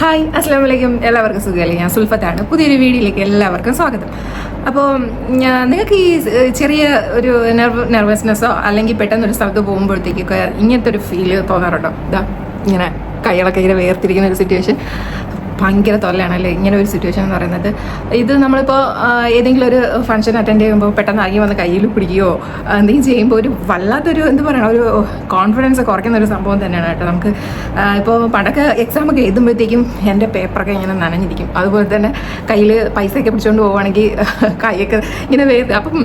Hi അസ്സാം വലൈക്കും എല്ലാവർക്കും സുഖമല്ലേ? ഞാൻ സുൽഫത്താണ്. പുതിയൊരു വീഡിയോയിലേക്ക് എല്ലാവർക്കും സ്വാഗതം. അപ്പോൾ നിങ്ങൾക്ക് ഈ ചെറിയ ഒരു നെർവ് നെർവസ്നെസ്സോ അല്ലെങ്കിൽ പെട്ടെന്ന് ഒരു സ്ഥലത്ത് പോകുമ്പോഴത്തേക്കൊക്കെ ഇങ്ങനത്തെ ഒരു ഫീൽ തോന്നാറുണ്ടോ? ഇതാ ഇങ്ങനെ കൈകളൊക്കെ ഇങ്ങനെ വേർതിരിക്കുന്ന ഒരു സിറ്റുവേഷൻ ഭയങ്കര തൊല്ലയാണല്ലേ ഇങ്ങനെ ഒരു സിറ്റുവേഷൻ എന്ന് പറയുന്നത്. ഇത് നമ്മളിപ്പോൾ ഏതെങ്കിലും ഒരു ഫംഗ്ഷൻ അറ്റൻഡ് ചെയ്യുമ്പോൾ പെട്ടെന്ന് ഇറങ്ങി വന്ന് കയ്യിൽ പിടിക്കുകയോ എന്തെങ്കിലും ചെയ്യുമ്പോൾ ഒരു വല്ലാത്തൊരു എന്ത് പറയണം ഒരു കോൺഫിഡൻസ് കുറയ്ക്കുന്ന ഒരു സംഭവം തന്നെയാണ് കേട്ടോ. നമുക്ക് ഇപ്പോൾ പണ്ടൊക്കെ എക്സാം ഒക്കെ എഴുതുമ്പോഴത്തേക്കും എന്റെ പേപ്പറൊക്കെ ഇങ്ങനെ നനഞ്ഞിരിക്കും. അതുപോലെ തന്നെ കയ്യിൽ പൈസയൊക്കെ പിടിച്ചുകൊണ്ട് പോവുകയാണെങ്കിൽ കൈയൊക്കെ ഇങ്ങനെ അപ്പം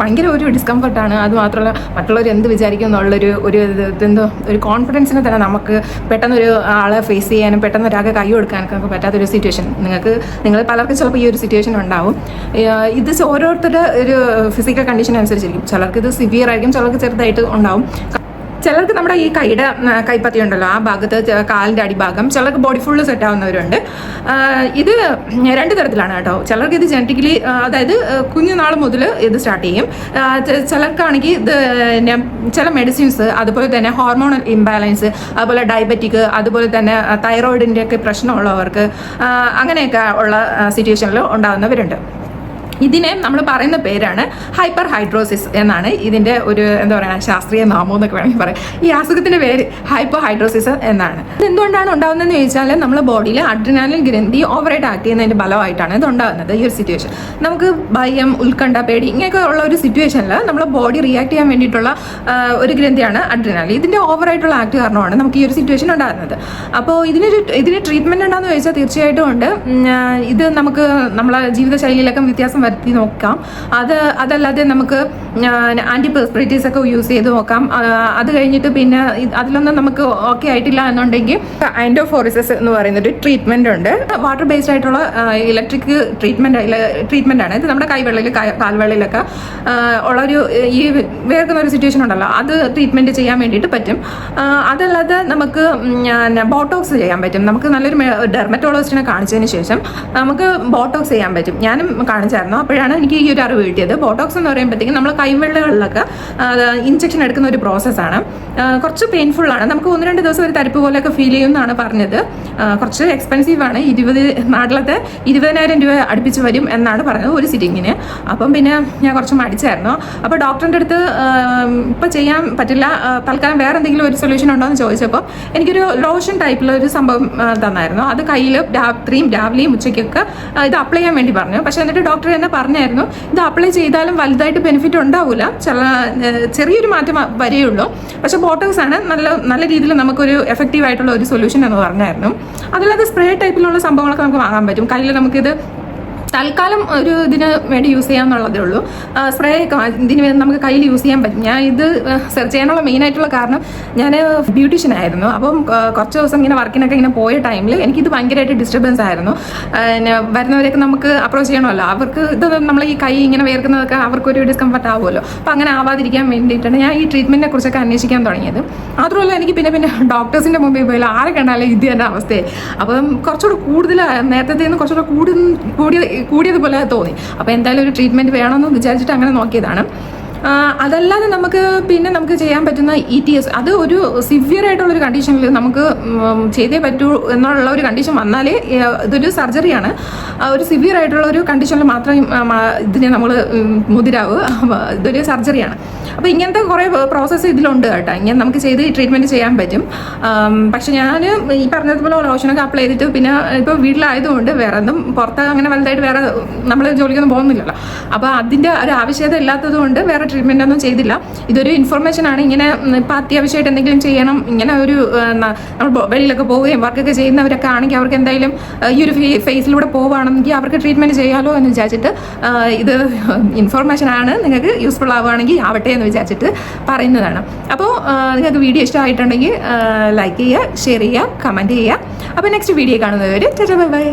ഭയങ്കര ഒരു ഡിസ്കംഫർട്ടാണ് അത് മാത്രമല്ല മറ്റുള്ളവർ എന്ത് വിചാരിക്കും എന്നുള്ളൊരു ഒരു ഇത് ഇതെന്തോ ഒരു കോൺഫിഡൻസിനെ തന്നെ നമുക്ക് പെട്ടെന്ന് ഒരു ആളെ ഫേസ് ചെയ്യാനും പെട്ടെന്ന് ഒരാൾക്ക് കൈ കൊടുക്കാനൊക്കെ നമുക്ക് പറ്റാത്തൊരു സിറ്റുവേഷൻ നിങ്ങൾക്ക് നിങ്ങൾ പലർക്കും ചിലപ്പോൾ ഈ ഒരു സിറ്റുവേഷൻ ഉണ്ടാവും. ഇത് ഓരോരുത്തരുടെ ഒരു ഫിസിക്കൽ കണ്ടീഷൻ അനുസരിച്ചിരിക്കും. ചിലർക്ക് ഇത് സിവിയർ ആയിരിക്കും ചിലർക്ക് ചെറുതായിട്ട് ഉണ്ടാവും. ചിലർക്ക് നമ്മുടെ ഈ കൈയുടെ കൈപ്പത്തി ഉണ്ടല്ലോ ആ ഭാഗത്ത് കാലിന്റെ അടിഭാഗം ചിലർക്ക് ബോഡി ഫുള്ള് സെറ്റ് ആവുന്നവരുണ്ട്. ഇത് രണ്ട് തരത്തിലാണ് കേട്ടോ. ചിലർക്ക് ഇത് ജനറ്റിക്കലി അതായത് കുഞ്ഞുനാൾ മുതൽ ഇത് സ്റ്റാർട്ട് ചെയ്യും. ചിലർക്കാണെങ്കിൽ ഇത് ചില മെഡിസിൻസ് അതുപോലെ തന്നെ ഹോർമോണൽ ഇംബാലൻസ് അതുപോലെ ഡയബറ്റിക് അതുപോലെ തന്നെ തൈറോയിഡിന്റെ ഒക്കെ പ്രശ്നമുള്ളവർക്ക് അങ്ങനെയൊക്കെ ഉള്ള സിറ്റുവേഷനിൽ ഉണ്ടാകുന്നവരുണ്ട് ഇതിനെ നമ്മൾ പറയുന്ന പേരാണ് ഹൈപ്പർ ഹൈഡ്രോസിസ് എന്നാണ് ഇതിന്റെ ഒരു എന്താ പറയുക ശാസ്ത്രീയ നാമം എന്നൊക്കെ വേണമെങ്കിൽ പറയാം. ഈ അസുഖത്തിന്റെ പേര് ഹൈപ്പർ ഹൈഡ്രോസിസ് എന്നാണ്. ഇത് എന്തുകൊണ്ടാണ് ഉണ്ടാകുന്നതെന്ന് ചോദിച്ചാൽ നമ്മുടെ ബോഡിയിൽ അഡ്രിനാലിൻ ഗ്രന്ഥി ഓവറായിട്ട് ആക്ട് ചെയ്യുന്നതിന്റെ ഫലമായിട്ടാണ് ഇത് ഉണ്ടാകുന്നത് ഈ ഒരു സിറ്റുവേഷൻ നമുക്ക് ഭയം ഉത്കണ്ഠ പേടി ഇങ്ങനെയൊക്കെ ഉള്ള ഒരു സിറ്റുവേഷനിൽ നമ്മുടെ ബോഡി റിയാക്ട് ചെയ്യാൻ വേണ്ടിയിട്ടുള്ള ഒരു ഗ്രന്ഥിയാണ് അഡ്രിനാലിൻ. ഇതിന്റെ ഓവറായിട്ടുള്ള ആക്ട് കാരണമാണ് നമുക്ക് ഈ ഒരു സിറ്റുവേഷൻ ഉണ്ടാകുന്നത്. അപ്പോൾ ഇതിനൊരു ഇതിന് ട്രീറ്റ്മെന്റ് ഉണ്ടെന്ന് ചോദിച്ചാൽ തീർച്ചയായിട്ടും ഉണ്ട്. ഇത് നമുക്ക് നമ്മളെ ജീവിതശൈലിയിലൊക്കെ വ്യത്യാസം വരുത്തി നോക്കാം. അത് അതല്ലാതെ നമുക്ക് ആന്റി പെർസ്പിറേറ്റീവ്സ് ഒക്കെ യൂസ് ചെയ്ത് നോക്കാം. അത് കഴിഞ്ഞിട്ട് പിന്നെ അതിലൊന്നും നമുക്ക് ഓക്കെ ആയിട്ടില്ല എന്നുണ്ടെങ്കിൽ ആൻഡോഫോറിസസ് എന്ന് പറയുന്ന ഒരു ട്രീറ്റ്മെന്റ് ഉണ്ട്. വാട്ടർ ബേസ്ഡ് ആയിട്ടുള്ള ഇലക്ട്രിക് ട്രീറ്റ്മെന്റ് ട്രീറ്റ്മെന്റ് ആണ്. ഇത് നമ്മുടെ കൈവെള്ളയിൽ കാൽവെള്ളയിലൊക്കെ ഉള്ളൊരു ഈ വേർക്കുന്ന ഒരു സിറ്റുവേഷൻ ഉണ്ടല്ലോ അത് ട്രീറ്റ്മെന്റ് ചെയ്യാൻ വേണ്ടിയിട്ട് പറ്റും. അതല്ലാതെ നമുക്ക് ബോട്ടോക്സ് ചെയ്യാൻ പറ്റും. നമുക്ക് നല്ലൊരു ഡെർമറ്റോളജിസ്റ്റിനെ കാണിച്ചതിന് ശേഷം നമുക്ക് ബോട്ടോക്സ് ചെയ്യാൻ പറ്റും. ഞാനും കാണിച്ചായിരുന്നു? അപ്പോഴാണ് എനിക്ക് ഈ ഒരു അറിവ് കിട്ടിയത്. ബോട്ടോക്സ് എന്ന് പറയുമ്പോഴത്തേക്കും നമ്മൾ കൈവെള്ളകളിലൊക്കെ ഇഞ്ചക്ഷൻ എടുക്കുന്ന ഒരു പ്രോസസ്സാണ് കുറച്ച് പെയിൻഫുൾ ആണ്. നമുക്ക് ഒന്ന് രണ്ട് ദിവസം ഒരു തരിപ്പ് പോലെയൊക്കെ ഫീൽ ചെയ്യും എന്നാണ് പറഞ്ഞത്. കുറച്ച് എക്സ്പെൻസീവ് ആണ്. ഇരുപത് നാട്ടിലത്തെ ഇരുപതിനായിരം രൂപ അടുപ്പിച്ച് വരും എന്നാണ് പറഞ്ഞത് ഒരു സിറ്റിങ്ങിന് അപ്പം പിന്നെ ഞാൻ കുറച്ച് മടിച്ചായിരുന്നു. അപ്പോൾ ഡോക്ടറിന്റെ അടുത്ത് ഇപ്പം ചെയ്യാൻ പറ്റില്ല തൽക്കാലം വേറെ എന്തെങ്കിലും ഒരു സൊല്യൂഷൻ ഉണ്ടോ എന്ന് ചോദിച്ചപ്പോൾ എനിക്കൊരു ലോഷൻ ടൈപ്പിലുള്ള ഒരു സംഭവം തന്നായിരുന്നു. അത് കയ്യിൽ രാത്രിയും രാവിലെയും ഉച്ചയ്ക്കൊക്കെ ഇത് അപ്ലൈ ചെയ്യാൻ വേണ്ടി പറഞ്ഞു. പക്ഷേ എന്നിട്ട് ഡോക്ടർ തന്നെ പറഞ്ഞായിരുന്നു. ഇത് അപ്ലൈ ചെയ്താലും വലുതായിട്ട് ബെനിഫിറ്റ് ഉണ്ടാവില്ല ചില ചെറിയൊരു മാറ്റം വരെയുള്ളൂ. പക്ഷെ ബോട്ടോക്സ് ആണ് നല്ല നല്ല രീതിയിൽ നമുക്കൊരു എഫക്റ്റീവ് ആയിട്ടുള്ള ഒരു സൊല്യൂഷൻ എന്ന് പറഞ്ഞായിരുന്നു. അതല്ലാതെ സ്പ്രേ ടൈപ്പിലുള്ള സംഭവങ്ങളൊക്കെ നമുക്ക് വാങ്ങാൻ പറ്റും. കയ്യിൽ നമുക്കിത് തൽക്കാലം ഒരു ഇതിന് വേണ്ടി യൂസ് ചെയ്യാമെന്നുള്ളതേ ഉള്ളൂ. സ്പ്രേ ഇതിന് വേണ്ടി നമുക്ക് കയ്യിൽ യൂസ് ചെയ്യാൻ പറ്റും. ഞാൻ ഇത് സെർച്ച് ചെയ്യാനുള്ള മെയിൻ ആയിട്ടുള്ള കാരണം ഞാൻ ബ്യൂട്ടീഷ്യൻ ആയിരുന്നു. അപ്പം കുറച്ച് ദിവസം ഇങ്ങനെ വർക്കിനൊക്കെ ഇങ്ങനെ പോയ ടൈമിൽ എനിക്കിത് ഭയങ്കരമായിട്ട് ഡിസ്റ്റർബൻസ് ആയിരുന്നു. വരുന്നവരെയൊക്കെ നമുക്ക് അപ്രോച്ച് ചെയ്യണമല്ലോ. അവർക്ക് ഇത് നമ്മൾ ഈ കൈ ഇങ്ങനെ വേർക്കുന്നതൊക്കെ അവർക്കൊരു ഡിസ്കംഫർട്ട് ആവുമല്ലോ. അപ്പം അങ്ങനെ ആവാതിരിക്കാൻ വേണ്ടിയിട്ടാണ് ഞാൻ ഈ ട്രീറ്റ്മെന്റിനെ കുറിച്ചൊക്കെ അന്വേഷിക്കാൻ തുടങ്ങിയത്. മാത്രമല്ല എനിക്ക് പിന്നെ പിന്നെ ഡോക്ടേഴ്സിന്റെ മുമ്പിൽ പോയാലും ആരെ കണ്ടാലും ഇത് തന്നെ അവസ്ഥയായി. അപ്പം കുറച്ചുകൂടെ കൂടുതൽ നേരത്തെ നിന്ന് കുറച്ചുകൂടെ കൂടി കൂടിയ കൂടിയതുപോലെ തോന്നി. അപ്പോൾ എന്തായാലും ഒരു ട്രീറ്റ്മെന്റ് വേണമെന്ന് വിചാരിച്ചിട്ട് അങ്ങനെ നോക്കിയതാണ്. അതല്ലാതെ നമുക്ക് പിന്നെ നമുക്ക് ചെയ്യാൻ പറ്റുന്ന ഇ ടി എസ് അത് ഒരു സിവിയർ ആയിട്ടുള്ള ഒരു കണ്ടീഷനിൽ നമുക്ക് ചെയ്തേ പറ്റൂ എന്നുള്ള ഒരു കണ്ടീഷൻ വന്നാലേ ഇതൊരു സർജറിയാണ് ഒരു സിവിയർ ആയിട്ടുള്ള ഒരു കണ്ടീഷനിൽ മാത്രമേ ഇതിനെ നമ്മൾ മുതിരാവ്. ഇതൊരു സർജറിയാണ് അപ്പോൾ ഇങ്ങനത്തെ കുറേ പ്രോസസ്സ് ഇതിലുണ്ട് കേട്ടോ. ഇങ്ങനെ നമുക്ക് ചെയ്ത് ട്രീറ്റ്മെന്റ് ചെയ്യാൻ പറ്റും. പക്ഷെ ഞാൻ ഈ പറഞ്ഞതുപോലെ ലോഷനൊക്കെ അപ്ലൈ ചെയ്തിട്ട് പിന്നെ ഇപ്പോൾ വീട്ടിലായതുകൊണ്ട് വേറെ ഒന്നും പുറത്ത് അങ്ങനെ വലുതായിട്ട് വേറെ നമ്മൾ ജോലിക്കൊന്നും പോകുന്നില്ലല്ലോ. അപ്പോൾ അതിന്റെ ഒരു ആവശ്യകത ഇല്ലാത്തത് കൊണ്ട് വേറെ ട്രീറ്റ്മെന്റ് ഒന്നും ചെയ്തില്ല. ഇതൊരു ഇൻഫർമേഷൻ ആണ്. ഇങ്ങനെ ഇപ്പോൾ ഇപ്പം അത്യാവശ്യമായിട്ട് എന്തെങ്കിലും ചെയ്യണം. ഇങ്ങനെ ഒരു നമ്മൾ വെളിയിലൊക്കെ പോവുകയും വർക്കൊക്കെ ചെയ്യുന്നവരൊക്കെ ആണെങ്കിൽ അവർക്ക് എന്തായാലും ഈ ഒരു ഫേസിലൂടെ പോവുകയാണെങ്കിൽ അവർക്ക് ട്രീറ്റ്മെന്റ് ചെയ്യാമല്ലോ എന്ന് വിചാരിച്ചിട്ട് ഇത് ഇൻഫർമേഷൻ ആണ് നിങ്ങൾക്ക് യൂസ്ഫുൾ ആവുകയാണെങ്കിൽ ആവട്ടെ എന്ന് വിചാരിച്ചിട്ട് പറയുന്നതാണ്. അപ്പോൾ നിങ്ങൾക്ക് വീഡിയോ ഇഷ്ടമായിട്ടുണ്ടെങ്കിൽ ലൈക്ക് ചെയ്യുക ഷെയർ ചെയ്യുക കമന്റ് ചെയ്യുക. അപ്പോൾ നെക്സ്റ്റ് വീഡിയോ കാണുന്നവർ ബൈ ബൈ.